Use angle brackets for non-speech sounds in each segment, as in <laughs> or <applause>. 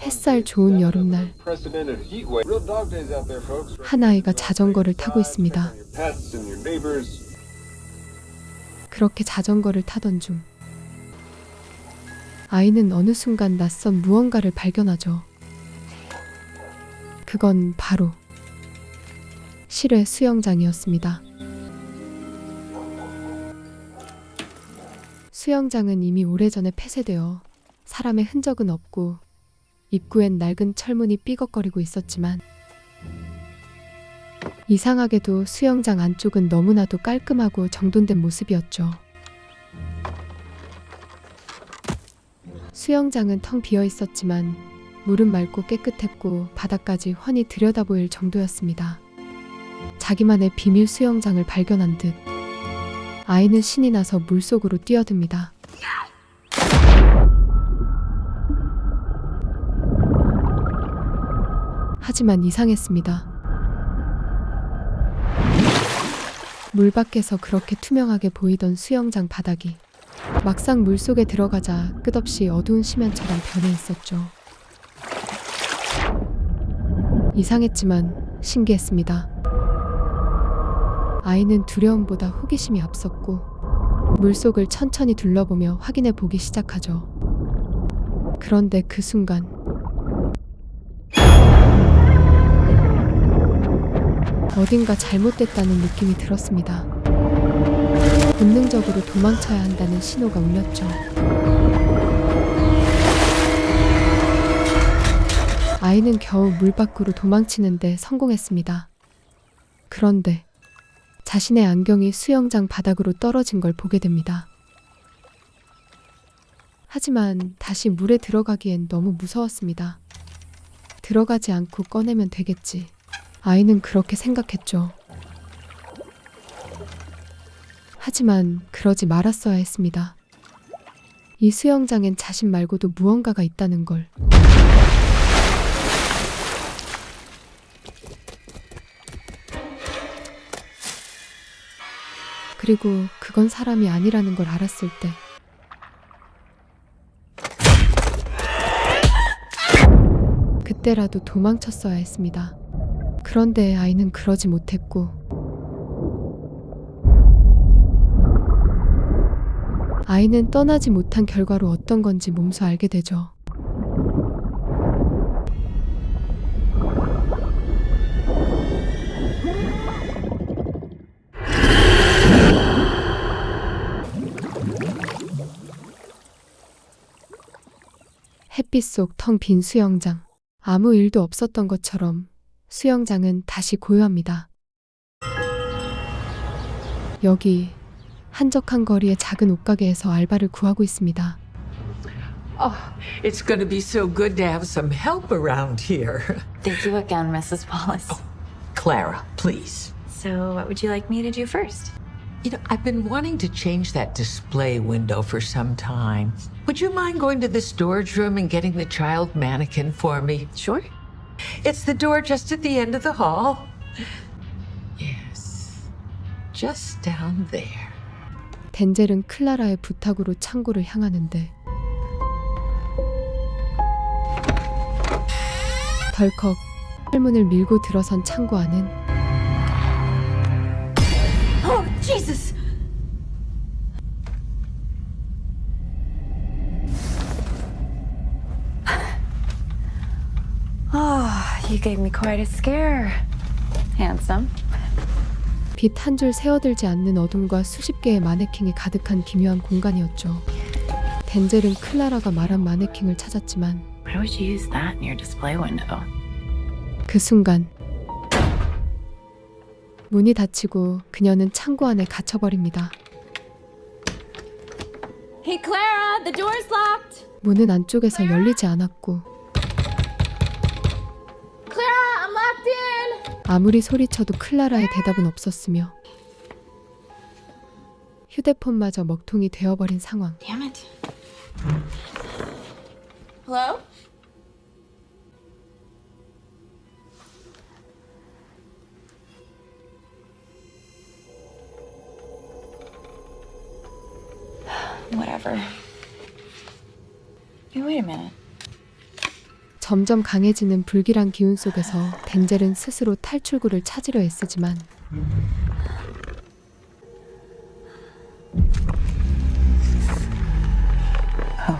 햇살 좋은 여름날. 한 아이가 자전거를 타고 있습니다. 그렇게 자전거를 타던 중 아이는 어느 순간 낯선 무언가를 발견하죠. 그건 바로 실외 수영장이었습니다. 수영장은 이미 오래전에 폐쇄되어 사람의 흔적은 없고 입구엔 낡은 철문이 삐걱거리고 있었지만 이상하게도 수영장 안쪽은 너무나도 깔끔하고 정돈된 모습이었죠. 수영장은 텅 비어 있었지만 물은 맑고 깨끗했고 바닥까지 훤히 들여다보일 정도였습니다. 자기만의 비밀 수영장을 발견한 듯 아이는 신이 나서 물속으로 뛰어듭니다. 하지만 이상했습니다. 물 밖에서 그렇게 투명하게 보이던 수영장 바닥이 막상 물 속에 들어가자 끝없이 어두운 심연처럼 변해 있었죠. 이상했지만 신기했습니다. 아이는 두려움보다 호기심이 앞섰고 물속을 천천히 둘러보며 확인해 보기 시작하죠. 그런데 그 순간 어딘가 잘못됐다는 느낌이 들었습니다. 본능적으로 도망쳐야 한다는 신호가 울렸죠. 아이는 겨우 물 밖으로 도망치는데 성공했습니다. 그런데 자신의 안경이 수영장 바닥으로 떨어진 걸 보게 됩니다. 하지만 다시 물에 들어가기엔 너무 무서웠습니다. 들어가지 않고 꺼내면 되겠지. 아이는 그렇게 생각했죠. 하지만 그러지 말았어야 했습니다. 이 수영장엔 자신 말고도 무언가가 있다는 걸. 그리고 그건 사람이 아니라는 걸 알았을 때. 그때라도 도망쳤어야 했습니다. 그런데 아이는 그러지 못했고, 아이는 떠나지 못한 결과로 어떤 건지 몸소 알게 되죠. 햇빛 속 텅 빈 수영장. 아무 일도 없었던 것처럼 수영장은 다시 고요합니다. 여기 한적한 거리의 작은 옷가게에서 알바를 구하고 있습니다. Oh, it's going to be so good to have some help around here. Thank you again, Mrs. Wallace. Clara, please. So, what would you like me to do first? You know, I've been wanting to change that display window for some time. Would you mind going to the storage room and getting the child mannequin for me? Sure. It's the door just at the end of the hall. Yes. Just down there. 덴젤은 클라라의 부탁으로 창고를 향하는데 덜컥 철문을 밀고 들어선 창고 안은 Oh, Jesus! You gave me quite a scare. Handsome. 빛 한 줄 새어들지 않는 어둠과 수십 개의 마네킹이 가득한 기묘한 공간이었죠. 덴젤은 클라라가 말한 마네킹을 찾았지만 Why would you use that in your display window? 그 순간 문이 닫히고 그녀는 창고 안에 갇혀버립니다. Hey, Clara, the door's locked. 문은 안쪽에서 열리지 않았고 아무리 소리쳐도 클라라의 대답은 없었으며 휴대폰마저 먹통이 되어버린 상황. Damn it. Hello? Whatever. Hey, wait a minute. 점점 강해지는 불길한 기운 속에서 덴젤은 스스로 탈출구를 찾으려 애쓰지만 Oh.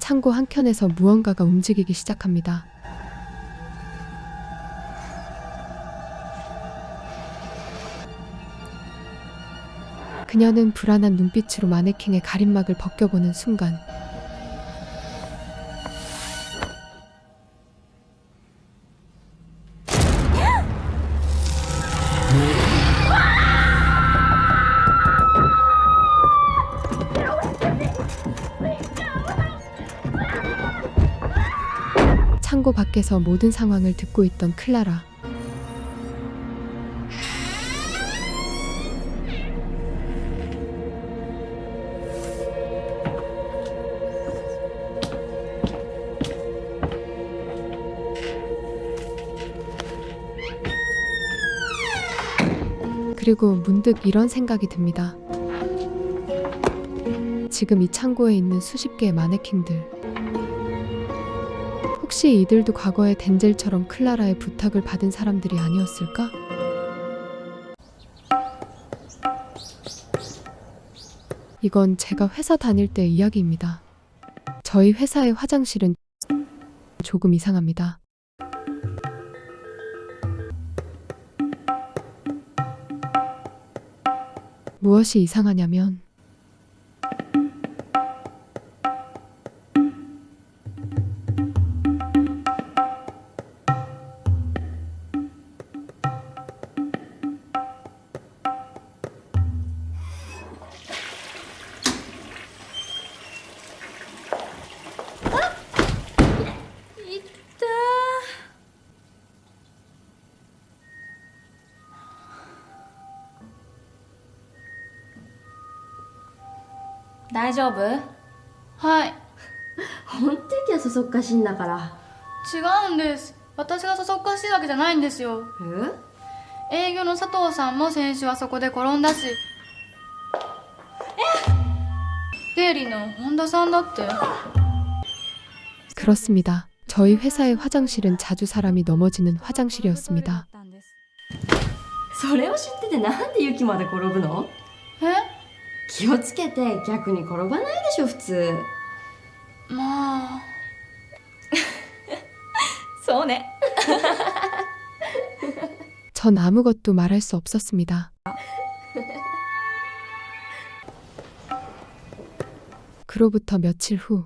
창고 한켠에서 무언가가 움직이기 시작합니다. 그녀는 불안한 눈빛으로 마네킹의 가림막을 벗겨보는 순간 창고 밖에서 모든 상황을 듣고 있던 클라라. 그리고 문득 이런 생각이 듭니다. 지금 이 창고에 있는 수십 개의 마네킹들. 혹시 이들도 과거에 덴젤처럼 클라라의 부탁을 받은 사람들이 아니었을까? 이건 제가 회사 다닐 때 이야기입니다. 저희 회사의 화장실은 조금 이상합니다. 무엇이 이상하냐면 大丈夫はい本当にはそそっかしいんだから違うんです私がそそっかしいわけじゃないんですよえ営業の佐藤さんも先週はそこで転んだしえ経理の本田さんだって 그렇습니다. 저희 회사의 화장실은 자주 사람이 넘어지는 화장실이었습니다. それを知っててなんでユキまで転ぶのえ 気をつけて逆に転ばないでしょ普通まあそうね 전 아무것도 말할 수 없었습니다. 그로부터 며칠 후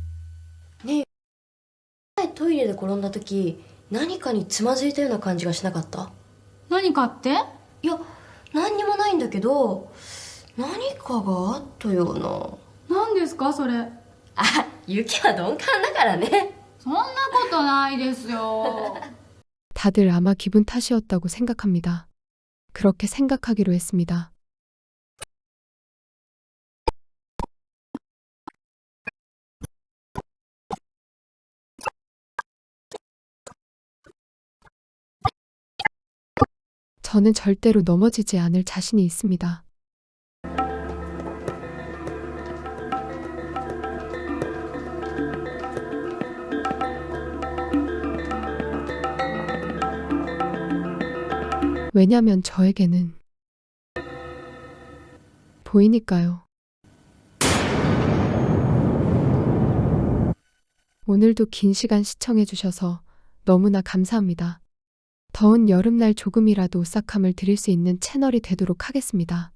前トイレで転んだ時何かにつまずいたような感じがしなかった何かっていや何にもないんだけど何かがあったような何ですかそれあ雪は鈍感だからねそんなことないですよ <laughs> 다들 아마 기분 탓이었다고 생각합니다. 그렇게 생각하기로 했습니다. 저는 절대로 넘어지지 않을 자신이 있습니다. 왜냐면 저에게는 보이니까요. 오늘도 긴 시간 시청해주셔서 너무나 감사합니다. 더운 여름날 조금이라도 오싹함을 드릴 수 있는 채널이 되도록 하겠습니다.